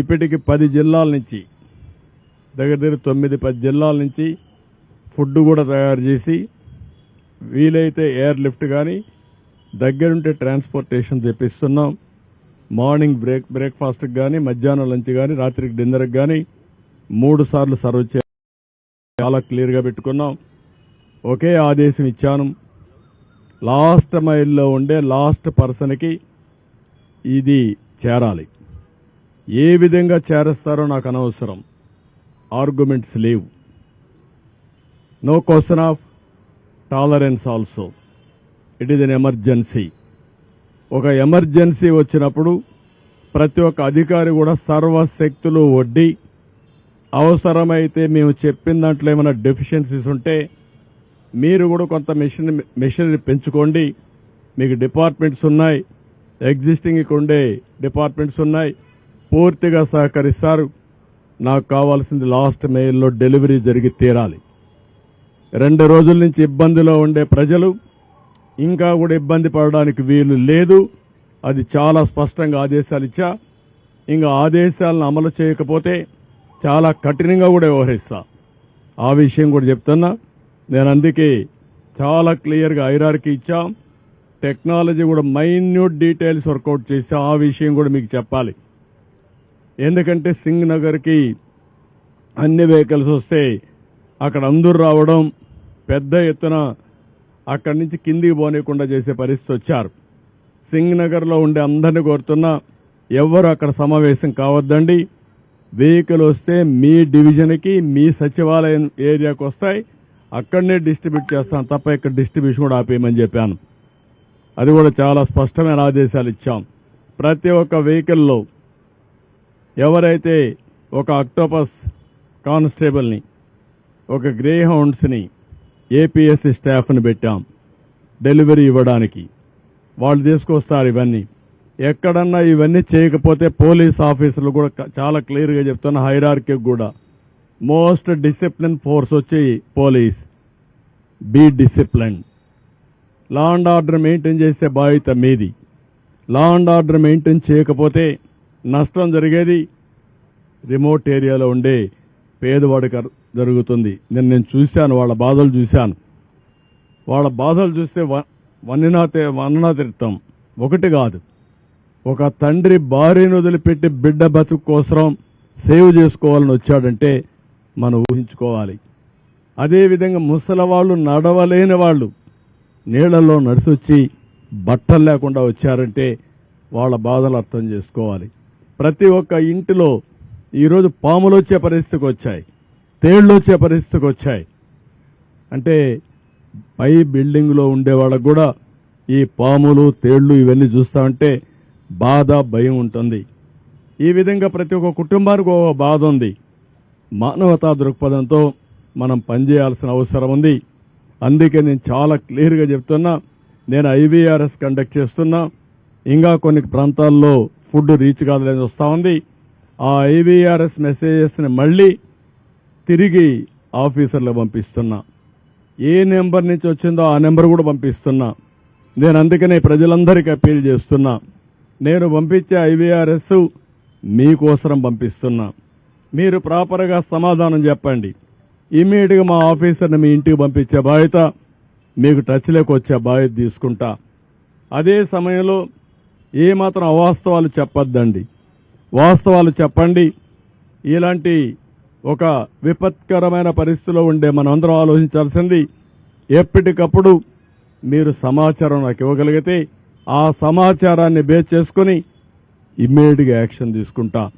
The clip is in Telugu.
ఇప్పటికి పది జిల్లాల నుంచి దగ్గర దగ్గర తొమ్మిది పది జిల్లాల నుంచి ఫుడ్ కూడా తయారు చేసి వీలైతే ఎయిర్ లిఫ్ట్ కానీ దగ్గరుంటే ట్రాన్స్పోర్టేషన్ తెప్పిస్తున్నాం. మార్నింగ్ బ్రేక్ బ్రేక్ఫాస్ట్కి కానీ మధ్యాహ్నం లంచ్ కానీ రాత్రికి డిన్నర్కి కానీ మూడు సార్లు సర్వ్ చే చాలా క్లియర్గా పెట్టుకున్నాం. ఒకే ఆదేశం ఇచ్చాను. లాస్ట్ మైల్లో ఉండే లాస్ట్ పర్సన్కి ఇది చేరాలి. ఏ విధంగా చేరస్తారో నాకు అనవసరం. ఆర్గ్యుమెంట్స్ లేవు. No question of tolerance also it is an emergency ఒక ఎమర్జెన్సీ వచ్చినప్పుడు ప్రతి ఒక్క అధికారి కూడా సర్వశక్తులు వడ్డీ అవసరమైతే మేము చెప్పిన దాంట్లో ఏమైనా డెఫిషియన్సీస్ ఉంటే మీరు కూడా కొంత మెషిన్ మెషినరీ పెంచుకోండి. మీకు డిపార్ట్మెంట్స్ ఉన్నాయి. ఎగ్జిస్టింగ్ ఉండే డిపార్ట్మెంట్స్ ఉన్నాయి. పూర్తిగా సహకరిస్తారు. నాకు కావాల్సింది లాస్ట్ మెయిల్లో డెలివరీ జరిగి తీరాలి. రెండు రోజుల నుంచి ఇబ్బందిలో ఉండే ప్రజలు ఇంకా కూడా ఇబ్బంది పడడానికి వీలు లేదు. అది చాలా స్పష్టంగా ఆదేశాలు ఇచ్చా. ఇంకా ఆదేశాలను అమలు చేయకపోతే చాలా కఠినంగా కూడా వ్యవహరిస్తా. ఆ విషయం కూడా చెప్తున్నా. నేను అందుకే చాలా క్లియర్గా ఐరార్కి ఇచ్చాం. టెక్నాలజీ కూడా మైన్యూట్ డీటెయిల్స్ వర్కౌట్ చేసి ఆ విషయం కూడా మీకు చెప్పాలి. ఎందుకంటే సింగ్ నగర్కి అన్ని వెహికల్స్ వస్తే అక్కడ అందరూ రావడం పెద్ద ఎత్తున అక్కడి నుంచి కిందికి పోనీయకుండా చేసే పరిస్థితి వచ్చారు. సింగ్ నగర్లో ఉండే అందరిని కోరుతున్నా ఎవ్వరు అక్కడ సమావేశం కావద్దండి. వెహికల్ వస్తే మీ డివిజన్కి మీ సచివాలయం ఏరియాకి వస్తాయి. అక్కడనే డిస్ట్రిబ్యూట్ చేస్తాం తప్ప ఇక్కడ డిస్ట్రిబ్యూషన్ కూడా ఆపేయమని చెప్పాను. అది కూడా చాలా స్పష్టమైన ఆదేశాలు ఇచ్చాం. ప్రతి ఒక్క వెహికల్లో ఎవరైతే ఒక అక్టోపస్ కానిస్టేబుల్ని ఒక గ్రే హౌండ్స్ని ఏపీఎస్సీ స్టాఫ్ని పెట్టాం డెలివరీ ఇవ్వడానికి. వాళ్ళు తీసుకొస్తారు ఇవన్నీ. ఎక్కడన్నా ఇవన్నీ చేయకపోతే పోలీస్ ఆఫీసర్లు కూడా చాలా క్లియర్గా చెప్తున్న హైరార్కి కూడా. మోస్ట్ డిసిప్లిన్ ఫోర్స్ వచ్చి police. Be discipline. Law and order maintain చేసే బాధ్యత మీది. లా అండ్ ఆర్డర్ మెయింటైన్ చేయకపోతే నష్టం జరిగేది రిమోట్ ఏరియాలో ఉండే పేదవాడికి జరుగుతుంది. నేను నేను చూశాను వాళ్ళ బాధలు చూశాను. వాళ్ళ బాధలు చూస్తే వ- వన్నినా ఒకటి కాదు. ఒక తండ్రి భార్యను వదిలిపెట్టి బిడ్డ బతుకు కోసం సేవ్ చేసుకోవాలని వచ్చాడంటే మనం ఊహించుకోవాలి. అదేవిధంగా ముసలి వాళ్ళు నడవలేని వాళ్ళు నీళ్ళలో నడిచొచ్చి బట్టలు లేకుండా వచ్చారంటే వాళ్ళ బాధలు అర్థం చేసుకోవాలి. ప్రతి ఒక్క ఇంటిలో ఈరోజు పాములు వచ్చే పరిస్థితికి వచ్చాయి తేళ్ళు వచ్చే పరిస్థితికి వచ్చాయి. అంటే పై బిల్డింగ్లో ఉండే వాళ్ళకు కూడా ఈ పాములు తేళ్ళు ఇవన్నీ చూస్తా ఉంటే బాధ భయం ఉంటుంది. ఈ విధంగా ప్రతి ఒక్క కుటుంబానికి ఒక బాధ ఉంది. మానవతా దృక్పథంతో మనం పనిచేయాల్సిన అవసరం ఉంది. అందుకే నేను చాలా క్లియర్గా చెప్తున్నా నేను ఐవీఆర్ఎస్ కండక్ట్ చేస్తున్నా. ఇంకా కొన్ని ప్రాంతాల్లో ఫుడ్ రీచ్ కాదులేని వస్తూ ఉంది. ఆ ఐవీఆర్ఎస్ మెసేజెస్ని మళ్ళీ తిరిగి ఆఫీసర్లు పంపిస్తున్నా. ఏ నెంబర్ నుంచి వచ్చిందో ఆ నెంబర్ కూడా పంపిస్తున్నా. నేను అందుకనే ప్రజలందరికీ అప్పీల్ చేస్తున్నా. నేను పంపించే ఐవీఆర్ఎస్ మీకోసరం పంపిస్తున్నా. మీరు ప్రాపర్గా సమాధానం చెప్పండి. ఇమీడియట్గా మా ఆఫీసర్ని మీ ఇంటికి పంపించే బాధ్యత మీకు టచ్లోకి వచ్చే బాధ్యత తీసుకుంటా. అదే సమయంలో ఏమాత్రం అవాస్తవాలు చెప్పొద్దండి. వాస్తవాలు చెప్పండి. ఇలాంటి ఒక విపత్కరమైన పరిస్థితిలో ఉండే మనందరం ఆలోచించాల్సింది ఎప్పటికప్పుడు మీరు సమాచారం నాకు ఇవ్వగలిగితే ఆ సమాచారాన్ని బేస్ చేసుకుని ఇమ్మీడియట్గా యాక్షన్ తీసుకుంటా.